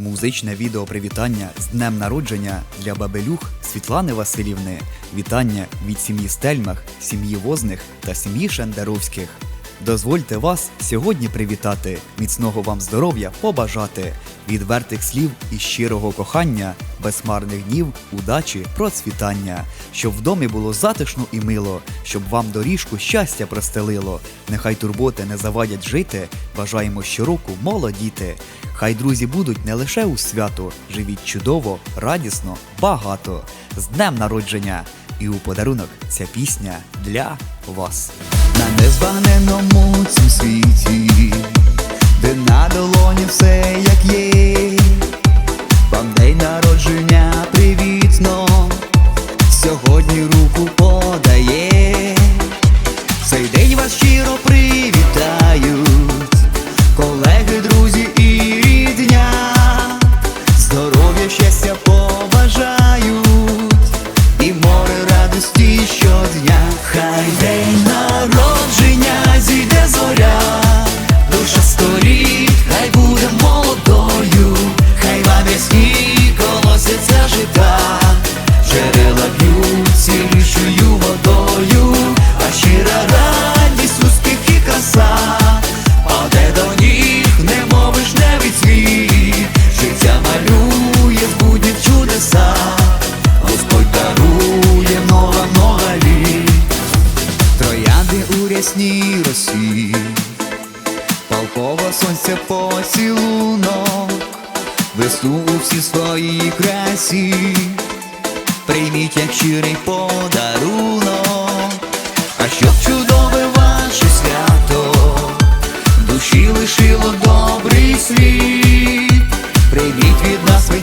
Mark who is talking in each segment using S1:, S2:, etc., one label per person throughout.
S1: Музичне відео привітання з днем народження для бабелюх Світлани Васильівни. Вітання від сім'ї Стельмах, сім'ї Возних та сім'ї Шендеровських. Дозвольте вас сьогодні привітати, міцного вам здоров'я побажати, відвертих слів і щирого кохання, безмарних днів, удачі, процвітання, щоб в домі було затишно і мило, щоб вам доріжку щастя простелило. Нехай турботи не завадять жити, бажаємо щороку молодіти. Хай друзі будуть не лише у свято, живіть чудово, радісно, багато. З днем народження! І у подарунок ця пісня для вас. На незбагненному цім світі, де на долоні все як щодня. Хай день народження зійде зоря, душа сторіт, у рясній росі, палкова сонця поцілунок, весну у всій своїй красі. Прийміть як щирий подарунок, а щоб чудове ваше свято, душі лишило добрий слід, прийміть від нас ви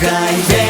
S1: кохає.